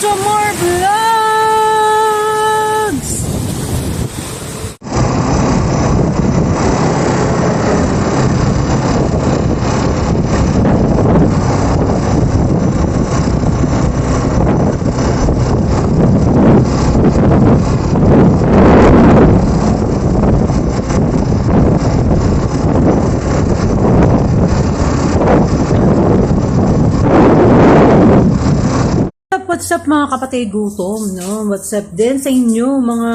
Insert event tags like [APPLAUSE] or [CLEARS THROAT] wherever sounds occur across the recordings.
Jomar Vlogs! What's up, mga kapatid gutom, no? What's up din sa inyo mga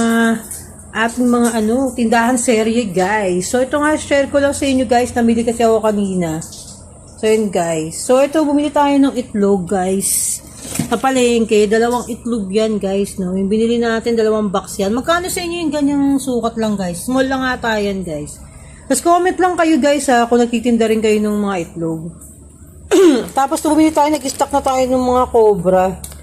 ating mga ano, tindahan serye guys. So ito nga, share ko lang sa inyo guys, namili kasi ako kanina. So yun guys. So ito, bumili tayo ng itlog guys. Sa palengke, dalawang itlog yan guys, no? Yung binili natin, dalawang box yan. Magkano sa inyo yung ganyang sukat lang guys? Small lang ata yan guys. Tapos comment lang kayo guys ha, kung nagtitinda rin kayo ng mga itlog. [CLEARS THROAT] Tapos bumili tayo, nag-stock na tayo ng mga cobra.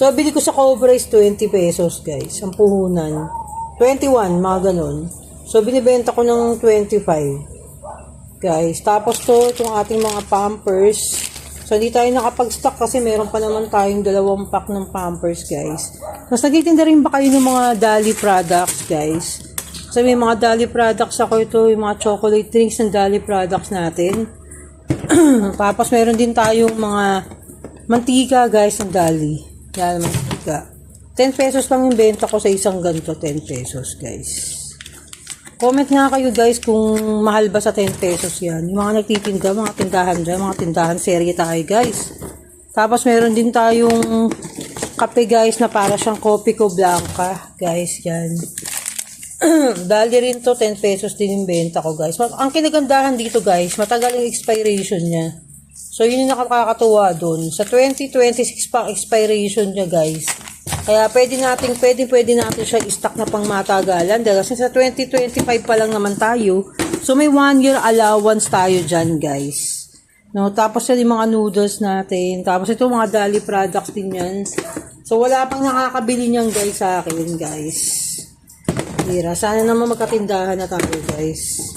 So, bili ko sa Cobra is 20 pesos, guys. Ang puhunan. 21, mga ganun. So, binibenta ko ng 25. Guys. Tapos to, itong ating mga pampers. So, hindi tayo nakapag-stock kasi meron pa naman tayong dalawang pack ng pampers, guys. Mas nagtitinda rin ba kayo ng mga Dali products, guys? So, may mga Dali products ako ito, yung mga chocolate drinks ng Dali products natin. [CLEARS THROAT] Tapos, meron din tayong mga mantika, guys, ng Dali. Yan, mantika. 10 pesos lang yung benta ko sa isang ganito. 10 pesos, guys. Comment nga kayo, guys, kung mahal ba sa 10 pesos yan. Yung mga nagtitinda, mga tindahan dyan, mga tindahan serye tayo, guys. Tapos, meron din tayong kape, guys, na para siyang kopi ko blanca. Guys, yan. [CLEARS THROAT] Dali rin to, 10 pesos din yung benta ko, guys. Ang kinagandahan dito, guys, matagal yung expiration niya. So, yun yung nakakatuwa doon. Sa 2026 pa expiration niya, guys. Kaya pwede natin, pwede, pwede natin siya i-stock na pang matagalan. Dahil kasi sa 2025 pa lang naman tayo. So, may one year allowance tayo dyan, guys. No, tapos yan yung mga noodles natin. Tapos ito mga Dali products din yan. So, wala pang nakakabili niyan, guys, sa akin, guys. Tira. Sana naman magkatindahan na tayo, guys.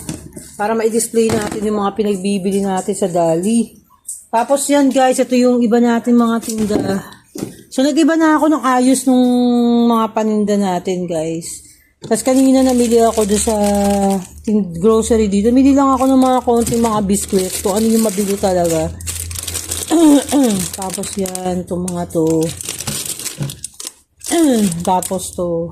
Para ma-display natin yung mga pinagbibili natin sa Dali. Tapos yan, guys. Ito yung iba natin mga tinda. So, nag-iba na ako ng ayos nung mga paninda natin, guys. Tapos kanina namili ako doon sa grocery dito. Namili lang ako ng mga konting mga biscuits. Kung ano yung mabili talaga. [CLEARS THROAT] Tapos yan, itong mga to. [CLEARS THROAT] Tapos to.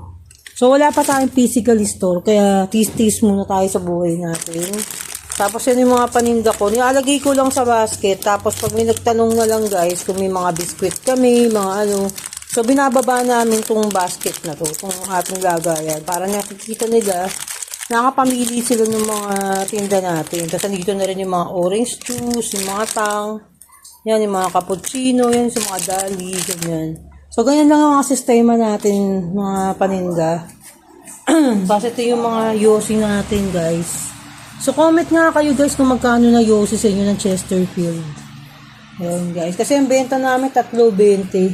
So, wala pa tayong physical store. Kaya, tis-tis muna tayo sa buhay natin. Tapos, yan yung mga paninda ko. Nilalagay ko lang sa basket. Tapos, pag may nagtanong na lang, guys, kung may mga biscuit kami, mga ano. So, binababa namin tong basket na to. Itong ating lagayan. Para nakikita nila, nakapamili sila ng mga tinda natin. Tapos, nandito na rin yung mga orange juice, yung mga tang. Yan, yung mga cappuccino, yan, yung mga dali, ganyan. So, ganyan lang ang mga sistema natin, mga paninda. [CLEARS THROAT] Tapos, ito yung mga yosi natin, guys. So, comment nga kayo, guys, kung magkano na yosi sa inyo ng Chesterfield. Yan, guys. Kasi ang benta namin, 3.20.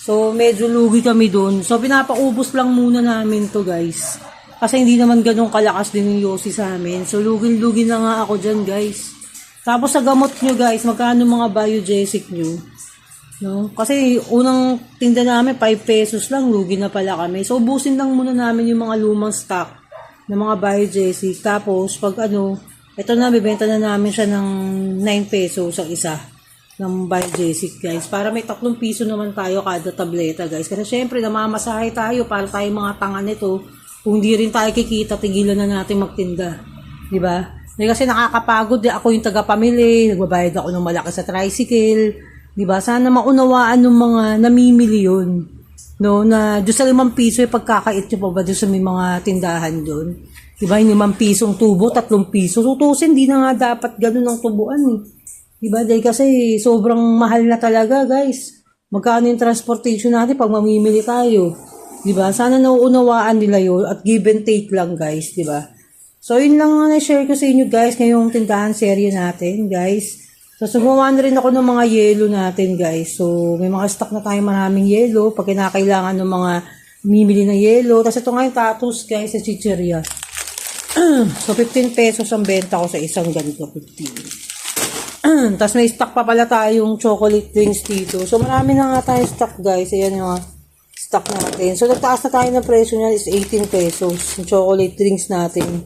So, medyo lugi kami dun. So, pinapaubos lang muna namin to, guys. Kasi hindi naman ganun kalakas din yung yosi sa amin. So, lugin-lugi na nga ako dyan, guys. Tapos, sa gamot nyo, guys, magkano mga biogesic nyo? No? Kasi, unang tinda namin, 5 pesos lang, lugi na pala kami. So, ubusin lang muna namin yung mga lumang stock ng mga biogesic. Tapos, pag ano, ito na, bibenta na namin siya ng 9 pesos ang isa ng biogesic guys. Para may tatlong piso naman tayo kada tableta guys. Kasi syempre namamasahay tayo para tayo mga tanga nito. Kung di rin tayo kikita, tigilan na natin magtinda. Di ba? Di kasi nakakapagod. Di ako yung tagapamili. Nagbabayad ako ng malaki sa tricycle. Di ba? Sana maunawaan ng mga namimili yun. No, na doon sa limang piso, eh, pagkakait nyo pa ba doon sa may mga tindahan doon? Di ba, yung limang pisong tubo, tatlong piso. Tutusin, di na nga dapat ganun ang tubuan eh. Diba? Dahil kasi sobrang mahal na talaga, guys. Magkano yung transportation natin pag mamimili tayo? Diba? Sana nauunawaan nila yun at give and take lang, guys. Diba? So, yun lang ang na-share ko sa inyo, guys, ngayong tindahan serye natin, guys. So, sumawa na rin ako ng mga yelo natin, guys. So, may mga stock na tayong maraming yelo pag kinakailangan ng mga mimili ng yelo. Tapos ito nga yung tattoos, guys, sa chicheria. [CLEARS THROAT] so, 15 pesos ang benta ko sa isang ganito, 15. [CLEARS THROAT] Tapos may stock pa pala tayong chocolate drinks dito. So marami na nga tayo stock guys. Ayan yung mga stock natin. So nagtaas na tayo ng presyo niyan is 18 pesos. Yung chocolate drinks natin.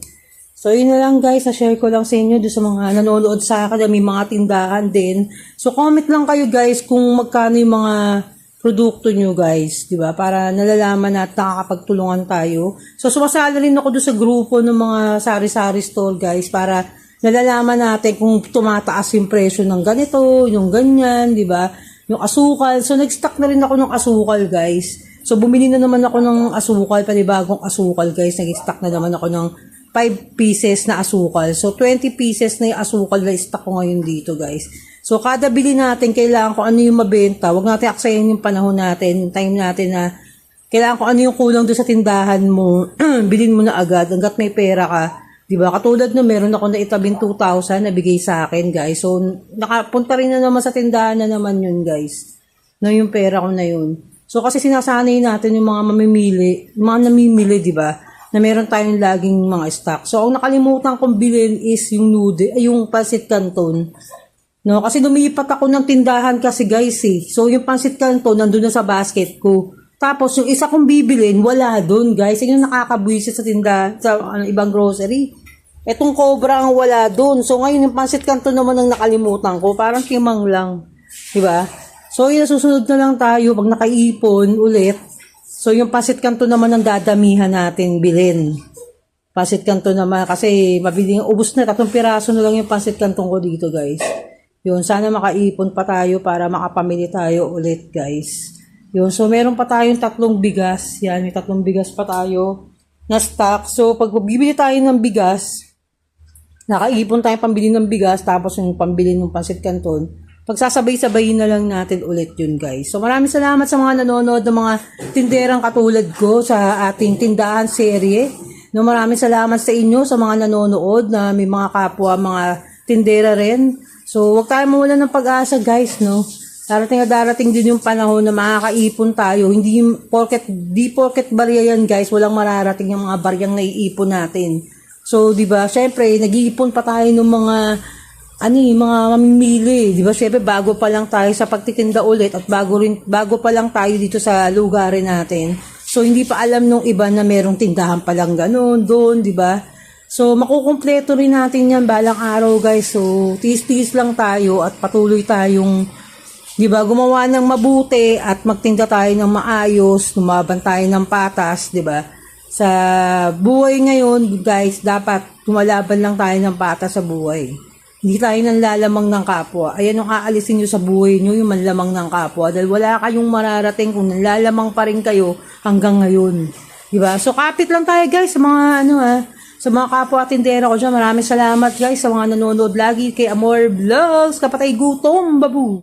So yun na lang guys, na-share ko lang sa inyo doon sa mga nanonood sa akin. May mga tindahan din. So comment lang kayo guys kung magkano yung mga produkto nyo guys, di ba? Para nalalaman at nakakapagtulungan tayo. So sumasali rin ako doon sa grupo ng mga sari-sari store guys para nalalaman natin kung tumataas yung presyo ng ganito, yung ganyan, di ba? Yung asukal. So nag-stock na rin ako ng asukal guys. So bumili na naman ako ng asukal, panibagong asukal guys. Nag-stock na naman ako ng 5 pieces na asukal. So 20 pieces na yung asukal na stock ko ngayon dito guys. So, kada bili natin, kailangan ko ano yung mabenta. Huwag natin aksayin yung panahon natin, time natin na kailangan ko ano yung kulang doon sa tindahan mo. [CLEARS THROAT] Bilin mo na agad hanggat may pera ka. Di ba? Katulad no, meron ako na itabing 2,000 na bigay sa akin, guys. So, nakapunta rin na naman sa tindahan na naman yun, guys. No, yung pera ko na yun. So, kasi sinasanay natin yung mga mamimili, mga namimili, di ba? Na meron tayong laging mga stock. So, ang nakalimutan kong bilhin is yung nude, ay yung pancit canton. No, kasi lumipat ako ng tindahan kasi guys eh. So yung pansit kanto nandun na sa basket ko. Tapos yung isa kong bibilin, wala doon guys. Yung nakakabwisit sa tindahan, sa ano, ibang grocery. Etong cobra ang wala doon. So ngayon yung pansit kanto naman ang nakalimutan ko. Parang kimang lang. Diba? So yun, susunod na lang tayo pag nakaipon ulit. So yung pansit kanto naman ang dadamihan natin bilhin. Pansit kanto naman kasi mabiling ubos na. Tatlong piraso na lang yung pansit kantong ko dito guys. Yun, sana makaipon pa tayo para makapamili tayo ulit, guys. Yun, so meron pa tayong tatlong bigas. Yan, may tatlong bigas pa tayo na stock. So, pag bibili tayo ng bigas, nakaipon tayo pambili ng bigas, tapos yung pambili ng pansit canton, pagsasabay-sabayin na lang natin ulit yun, guys. So, maraming salamat sa mga nanonood ng mga tinderang katulad ko sa ating tindahan serye. No, maraming salamat sa inyo sa mga nanonood na may mga kapwa, mga tindera rin. So, wag tayo mawala ng pag-asa, guys, no? Darating na darating din yung panahon na makakaipon tayo. Hindi porket, di porket barya yan, guys. Walang mararating yung mga baryang naiipon natin. So, di ba, syempre, nag-iipon pa tayo ng mga, ano yung mga mamimili. Di ba, syempre, bago pa lang tayo sa pagtitinda ulit at bago, rin, bago pa lang tayo dito sa lugarin natin. So, hindi pa alam nung iba na merong tindahan pa lang ganun, doon, di ba? So, makukumpleto rin natin yan balang araw, guys. So, tiis-tiis lang tayo at patuloy tayong, di ba, gumawa ng mabuti at magtinda tayo ng maayos, lumaban tayo ng patas, di ba? Sa buhay ngayon, guys, dapat tumalaban lang tayo ng patas sa buhay. Hindi tayo nanlalamang ng kapwa. Ayan yung aalisin nyo sa buhay nyo, yung manlamang ng kapwa. Dahil wala kayong mararating kung nanlalamang pa rin kayo hanggang ngayon. Di ba? So, kapit lang tayo, guys, sa mga, ano, ah, sa mga kapwa at tindera ko dyan, maraming salamat guys sa mga nanonood lagi kay Amor Vlogs, kapatay gutom, babu.